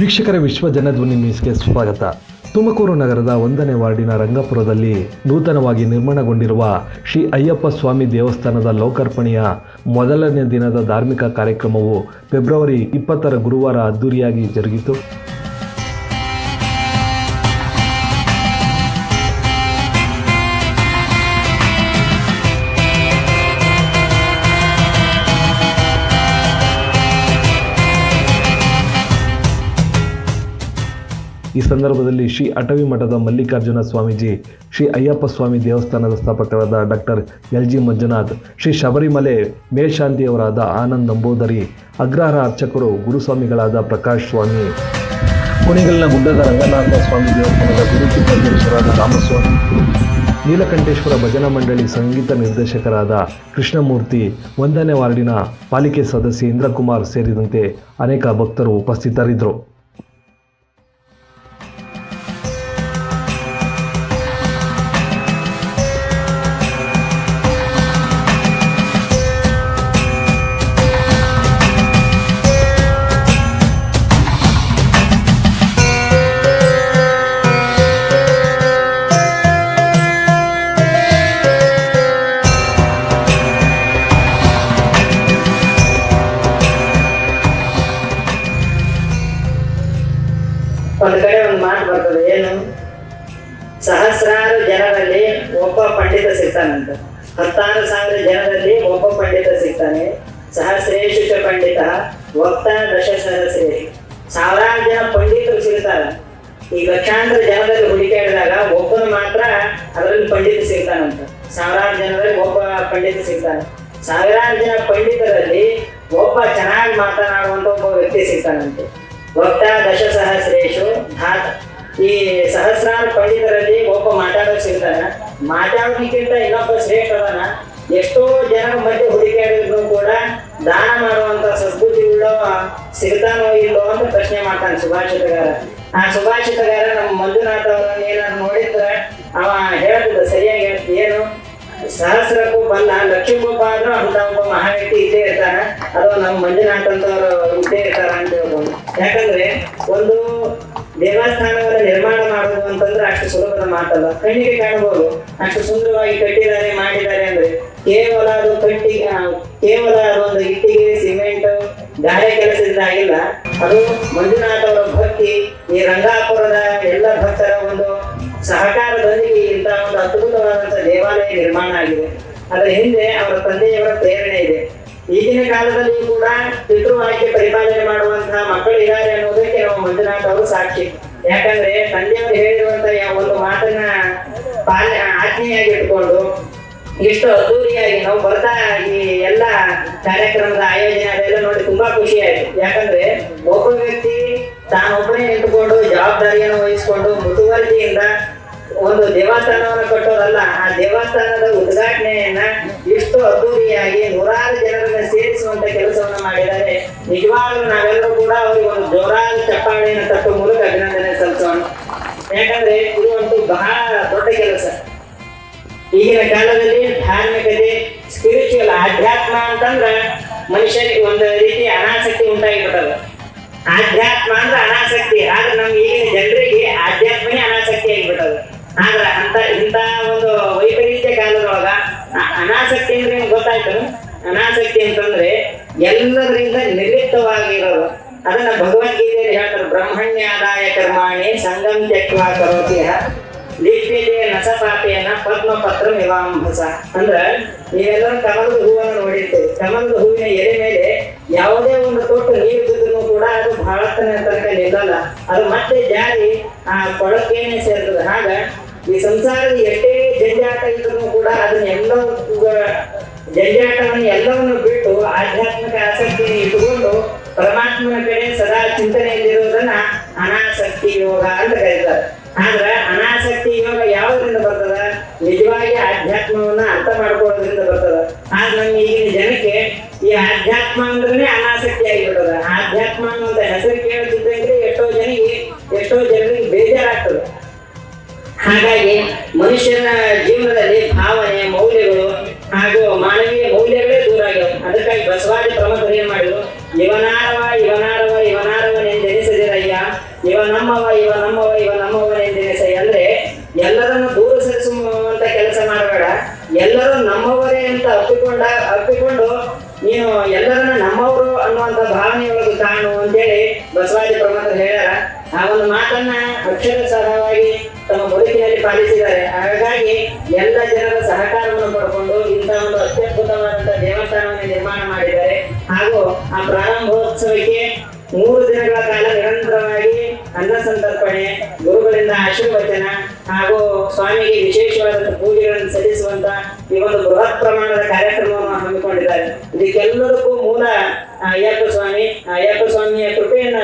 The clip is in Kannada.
ವೀಕ್ಷಕರ ವಿಶ್ವ ಜನಧ್ವನಿ ನ್ಯೂಸ್ಗೆ ಸ್ವಾಗತ. ತುಮಕೂರು ನಗರದ ಒಂದನೇ ವಾರ್ಡಿನ ರಂಗಪುರದಲ್ಲಿ ನೂತನವಾಗಿ ನಿರ್ಮಾಣಗೊಂಡಿರುವ ಶ್ರೀ ಅಯ್ಯಪ್ಪ ಸ್ವಾಮಿ ದೇವಸ್ಥಾನದ ಲೋಕಾರ್ಪಣೆಯ ಮೊದಲನೇ ದಿನದ ಧಾರ್ಮಿಕ ಕಾರ್ಯಕ್ರಮವು ಫೆಬ್ರವರಿ ಇಪ್ಪತ್ತರ ಗುರುವಾರ ಅದ್ದೂರಿಯಾಗಿ ಜರುಗಿತು. ಈ ಸಂದರ್ಭದಲ್ಲಿ ಶ್ರೀ ಅಟವಿ ಮಠದ ಮಲ್ಲಿಕಾರ್ಜುನ ಸ್ವಾಮೀಜಿ, ಶ್ರೀ ಅಯ್ಯಪ್ಪ ಸ್ವಾಮಿ ದೇವಸ್ಥಾನದ ಸ್ಥಾಪಕರಾದ doctor L G Manjunath, Shri Sabarimala ಮೇಲ್ಶಾಂತಿಯವರಾದ Anand Namboodiri, ಅಗ್ರಹಾರ ಅರ್ಚಕರು ಗುರುಸ್ವಾಮಿಗಳಾದ ಪ್ರಕಾಶ್ ಸ್ವಾಮಿ. ಕುಣಿಗಲ್ನ ಗುಡ್ಡದ ರಂಗನಾಥ ಸ್ವಾಮಿ ದೇವಸ್ಥಾನದ ಗುರುತಿಪ್ಪೇಶ್ವರಾದ ರಾಮಸ್ವಾಮಿ. ನೀಲಕಂಠೇಶ್ವರ ಭಜನಾ ಮಂಡಳಿ ಸಂಗೀತ ನಿರ್ದೇಶಕರಾದ ಕೃಷ್ಣಮೂರ್ತಿ, ಒಂದನೇ ವಾರ್ಡಿನ ಪಾಲಿಕೆ ಸದಸ್ಯ ಇಂದ್ರಕುಮಾರ್ ಸೇರಿದಂತೆ ಅನೇಕ ಭಕ್ತರು ಉಪಸ್ಥಿತರಿದ್ದರು. ಒಂದ್ ಕಡೆ ಒಂದು ಮಾತು ಬರ್ತದೆ, ಏನು? ಸಹಸ್ರಾರು ಜನರಲ್ಲಿ ಒಬ್ಬ ಪಂಡಿತ ಸಿಗ್ತಾನಂತ. ಹತ್ತಾರು ಸಾವಿರ ಜನರಲ್ಲಿ ಒಬ್ಬ ಪಂಡಿತ ಸಿಗ್ತಾನೆ. ಸಹಸ್ರೇಶು ಚ ಪಂಡಿತ ವಕ್ತ ದಶ ಸಹಸ್ರೇ ಸಾವಿರಾರು ಜನ ಪಂಡಿತರು ಸಿಗ್ತಾರೆ. ಈ ಲಕ್ಷಾಂತರ ಜನರಲ್ಲಿ ಹುಡುಕಾಡಿದಾಗ ಒಬ್ಬನು ಮಾತ್ರ ಅದರಲ್ಲಿ ಪಂಡಿತ ಸಿಗ್ತಾನಂತ. ಸಾವಿರಾರು ಜನರಲ್ಲಿ ಒಬ್ಬ ಪಂಡಿತ ಸಿಗ್ತಾನೆ. ಸಾವಿರಾರು ಜನ ಪಂಡಿತರಲ್ಲಿ ಒಬ್ಬ ಚೆನ್ನಾಗಿ ಮಾತನಾಡುವಂತ ಒಬ್ಬ ವ್ಯಕ್ತಿ ಸಿಗ್ತಾನಂತೆ. ವಕ್ತ ದಶ ಸಹಸ್ರೇಶು ಧಾತ. ಈ ಸಹಸ್ರಾರು ಪಂಡಿತರಲ್ಲಿ ಒಬ್ಬ ಮಾತಾಡೋ ಸಿಗ್ತಾನ ಮಾತಾಡೋದಕ್ಕಿಂತ ಇನ್ನೊಬ್ಬ ಶ್ರೇಷ್ಠ ಅದಾನ ಎಷ್ಟೋ ಜನರ ಮಧ್ಯೆ ಹುಡುಕಾಡಿದ್ರು ಕೂಡ ದಾನ ಮಾಡುವಂತ ಸದ್ಬುದ್ಧಿ ಉಳ್ಳವ ಸಿಗ್ತಾನೋ ಇಲ್ಲೋ ಅಂತ ಪ್ರಶ್ನೆ ಮಾಡ್ತಾನೆ ಸುಭಾಷಿತಗಾರ. ಆ ಸುಭಾಷಿತಗಾರ ನಮ್ಮ ಮಂಜುನಾಥ ಅವರನ್ನ ಏನಾದ್ರು ನೋಡಿದ್ರೆ ಅವ ಹೇಳ್ತಿದ್ದ ಸರಿಯಾಗಿ ಹೇಳ್ತಿ ಏನು? ಸಹಸ್ರಕ್ಕೂ ಬಂದ ಲಕ್ಷ್ಮೀಗೊಬ್ಬ ಆದ್ರೂ ಅಂತ ಒಬ್ಬ ಮಹಾ ವ್ಯಕ್ತಿ ಇದ್ದೇ ಇರ್ತಾನ. ಅದು ನಮ್ಮ ಮಂಜುನಾಥ್ ಅಂತವ್ರು ಇದ್ದೇ ಇರ್ತಾರ ಅಂತ ಯಾಕಂದ್ರೆ ಒಂದು ದೇವಸ್ಥಾನವನ್ನು ನಿರ್ಮಾಣ ಮಾಡೋದು ಅಂತಂದ್ರೆ ಅಷ್ಟು ಸುಲಭದ ಮಾತಲ್ಲ. ಕಣ್ಣಿಗೆ ಕಾಣಬಹುದು. ಅಷ್ಟು ಸುಂದರವಾಗಿ ಕಟ್ಟಿದ್ದಾರೆ, ಮಾಡಿದ್ದಾರೆ ಅಂದ್ರೆ ಕೇವಲ ಅದು ಕಟ್ಟಿ ಕೇವಲ ಅದೊಂದು ಇಟ್ಟಿಗೆ, ಸಿಮೆಂಟ್, ಗಾರೆ ಕೆಲಸದಿಂದ ಆಗಿಲ್ಲ. ಅದು ಮಂಜುನಾಥ್ ಅವರ ಭಕ್ತಿ, ಈ ರಂಗಾಪುರದ ಎಲ್ಲ ಭಕ್ತರ ಒಂದು ಸಹಕಾರದೊಂದಿಗೆ ಇಂತಹ ಒಂದು ಅದ್ಭುತವಾದಂತಹ ದೇವಾಲಯ ನಿರ್ಮಾಣ ಆಗಿದೆ. ಅದರ ಹಿಂದೆ ಅವರ ತಂದೆಯವರ ಪ್ರೇರಣೆ ಇದೆ. ಈಗಿನ ಕಾಲದಲ್ಲಿ ಕೂಡ ಪಿತೃವಾಕ್ಯ ಪರಿಪಾಲನೆ ಮಾಡುವಂತಹ ಮಂಜುನಾಥ್ ಅವರು ಸಾಕ್ಷಿ. ಯಾಕಂದ್ರೆ ತಂದೆಯವರು ಹೇಳಿರುವಂತ ಒಂದು ಮಾತನ್ನ ಪಾಲ, ಆಜ್ಞೆಯಾಗಿ ಇಟ್ಕೊಂಡು ಇಷ್ಟು ಅದ್ದೂರಿಯಾಗಿ ನಾವು ಬರ್ತಾ ಈ ಎಲ್ಲ ಕಾರ್ಯಕ್ರಮದ ಆಯೋಜನೆ ಅದೆಲ್ಲ ನೋಡಿ ತುಂಬಾ ಖುಷಿ ಆಯ್ತು. ಯಾಕಂದ್ರೆ ಒಬ್ಬ ವ್ಯಕ್ತಿ ತಾನೊಬ್ಬನೇ ನಿಂತುಕೊಂಡು ಜವಾಬ್ದಾರಿಯನ್ನು ವಹಿಸಿಕೊಂಡು ಮುತುವರ್ಜಿಯಿಂದ ಒಂದು ದೇವಸ್ಥಾನವನ್ನು ಕಟ್ಟೋದಲ್ಲ ಆ ದೇವಸ್ಥಾನದ ಉದ್ಘಾಟನೆಯನ್ನ ಇಷ್ಟು ಅದ್ದೂರಿಯಾಗಿ ನೂರಾರು ಜನರನ್ನ ಸೇರಿಸುವಂತ ಕೆಲಸವನ್ನ ಮಾಡಿದ್ದಾರೆ. ನಿಜವಾಗ್ಲೂ ನಾವೆಲ್ಲರೂ ಕೂಡ ಅವರಿಗೆ ಒಂದು ಜೋರಾದ ಚಪ್ಪಾಳೆಯನ್ನು ತಟ್ಟುವ ಮೂಲಕ ಅಭಿನಂದನೆ ಸಲ್ಲಿಸೋಣ. ಯಾಕಂದ್ರೆ ಇದು ಒಂದು ಬಹಳ ದೊಡ್ಡ ಕೆಲಸ. ಈಗಿನ ಕಾಲದಲ್ಲಿ ಧಾರ್ಮಿಕತೆ ಸ್ಪಿರಿಚುವಲ್ ಆಧ್ಯಾತ್ಮ ಅಂತಂದ್ರ ಮನುಷ್ಯನಿಗೆ ಒಂದು ರೀತಿ ಅನಾಸಕ್ತಿ ಉಂಟಾಗಿಬಿಟ್ಟದ. ಆಧ್ಯಾತ್ಮ ಅಂದ್ರೆ ಅನಾಸಕ್ತಿ, ಆದ್ರೆ ನಮ್ಗೆ ಈಗಿನ ಜನರಿಗೆ ಆಧ್ಯಾತ್ಮನೇ ಅನಾಸಕ್ತಿ ಆಗಿಬಿಟ್ಟದ. ಆದ್ರ ಅಂತ ಇಂತ ಒಂದು ವೈಪರೀತ್ಯ ಕಾಲದೊಳಗ ಅನಾಸಕ್ತಿ ಅಂದ್ರೆ ನಿಮ್ಗೆ ಗೊತ್ತಾಯ್ತು. ಅನಾಸಕ್ತಿ ಅಂತಂದ್ರೆ ಎಲ್ಲದರಿಂದ ನಿರ್ಲಿಪ್ತವಾಗಿರೋದು ಅದನ್ನ ಭಗವದ್ಗೀತೆಯಲ್ಲಿ ಹೇಳ್ತಾರೆ, ಬ್ರಹ್ಮಣ್ಯಾದಾಯ ಕರ್ಮಾಣಿ ಸಂಗಮ್ ತ್ಯಕ್ವಾ ಕರೋತಿಹ ನಸಪಾತೆಯನ್ನ ಪದ್ಮ ಪತ್ರ ನಿವಾಂಭಸ ಅಂದ್ರ ನೀವೆಲ್ಲರೂ ಕಮಲದ ಹೂವನ್ನು ನೋಡಿರ್ತೀವಿ ಕಮಲದ ಹೂವಿನ ಎಲೆ ಮೇಲೆ ಯಾವುದೇ ಒಂದು ತೊಟ್ಟು ನೀರು ಬಿದ್ದರೂ ಕೂಡ ಅದು ಬಹಳ ತನಕ ನಿಲ್ಲಲ್ಲ. ಅದು ಮತ್ತೆ ಜಾರಿ, ಆ ಕೊಳಕೇನೆ ಸೇರ್ತದೆ. ಹಾಗ ಈ ಸಂಸಾರದ ಎಷ್ಟೇ ಜಂಜಾಟ ಇದ್ರೂ ಕೂಡ ಅದನ್ನ ಎಲ್ಲ ಜಂಜಾಟವನ್ನು ಎಲ್ಲವನ್ನು ಬಿಟ್ಟು ಆಧ್ಯಾತ್ಮಿಕ ಆಸಕ್ತಿಯನ್ನು ಇಟ್ಟುಕೊಂಡು ಪರಮಾತ್ಮನ ಕಡೆ ಸದಾ ಚಿಂತನೆಯಲ್ಲಿರುವುದನ್ನ ಅನಾಸಕ್ತಿ ಯೋಗ ಅಂತ ಕರೀತಾರೆ. ಆದ್ರ ಅನಾಸಕ್ತಿ ಯೋಗ ಯಾವುದರಿಂದ ಬರ್ತದ? ನಿಜವಾಗಿ ಆಧ್ಯಾತ್ಮವನ್ನ ಅರ್ಥ ಮಾಡ್ಕೊಳ್ಳೋದ್ರಿಂದ ಬರ್ತದ. ಆದ್ರೆ ಈಗಿನ ಜನಕ್ಕೆ ಈ ಆಧ್ಯಾತ್ಮ ಅಂದ್ರೆ ಅನಾಸಕ್ತಿ ಆಗಿಬಿಟ್ಟದ ಆಧ್ಯಾತ್ಮ ಅನ್ನುವಂತ ಹೆಸರು ಕೇಳುತ್ತಿದ್ದಂದ್ರೆ ಎಷ್ಟೋ ಜನಿಗೆ ಎಷ್ಟೋ ಜನರಿಗೆ ಬೇಜಾರಾಗ್ತದೆ. ಹಾಗಾಗಿ ಮನುಷ್ಯನ ಜೀವನದಲ್ಲಿ ನಮ್ಮವ ಇವ ನಮ್ಮವ ಇವ ನಮ್ಮವನೆಂದಿನ ಸೈ. ಅಂದ್ರೆ ಎಲ್ಲರನ್ನು ದೂರ ಸರಿಸುವಂತ ಕೆಲಸ ಮಾಡಬೇಡ. ಎಲ್ಲರೂ ನಮ್ಮವರೇ ಅಂತ ಅಪ್ಪಿಕೊಂಡ ಅಪ್ಪಿಕೊಂಡು ನೀನು ಎಲ್ಲರನ್ನ ನಮ್ಮವರು ಅನ್ನುವಂತ ಭಾವನೆಯೊಳಗೆ ಕಾಣು ಅಂತೇಳಿ ಬಸವಾದಿ ಪ್ರಮೋದರು ಹೇಳ ಆ ಒಂದು ಮಾತನ್ನ ಅಕ್ಷರಸರವಾಗಿ ತಮ್ಮ ಬದುಕಿನಲ್ಲಿ ಪಾಲಿಸಿದ್ದಾರೆ. ಹಾಗಾಗಿ ಎಲ್ಲ ಜನರ ಸಹಕಾರವನ್ನು ಪಡ್ಕೊಂಡು ಇಂಥ ಒಂದು ಅತ್ಯದ್ಭುತವಾದಂತಹ ದೇವಸ್ಥಾನವನ್ನು ನಿರ್ಮಾಣ ಮಾಡಿದ್ದಾರೆ. ಹಾಗೂ ಆ ಪ್ರಾರಂಭೋತ್ಸವಕ್ಕೆ ಮೂರು ಅನ್ನ ಸಂತರ್ಪಣೆ, ಗುರುಗಳಿಂದ ಆಶೀರ್ವಚನ ಹಾಗೂ ಸ್ವಾಮಿಗೆ ವಿಶೇಷವಾದಂತಹ ಪೂಜೆಗಳನ್ನು ಸಲ್ಲಿಸುವಂತ ಈ ಒಂದು ಬೃಹತ್ ಪ್ರಮಾಣದ ಕಾರ್ಯಕ್ರಮವನ್ನು ಹಮ್ಮಿಕೊಂಡಿದ್ದಾರೆ. ಇದಕ್ಕೆಲ್ಲದಕ್ಕೂ ಮೂಲ ಅಯ್ಯಪ್ಪ ಸ್ವಾಮಿ ಅಯ್ಯಪ್ಪ ಸ್ವಾಮಿಯ ಕೃಪೆಯನ್ನ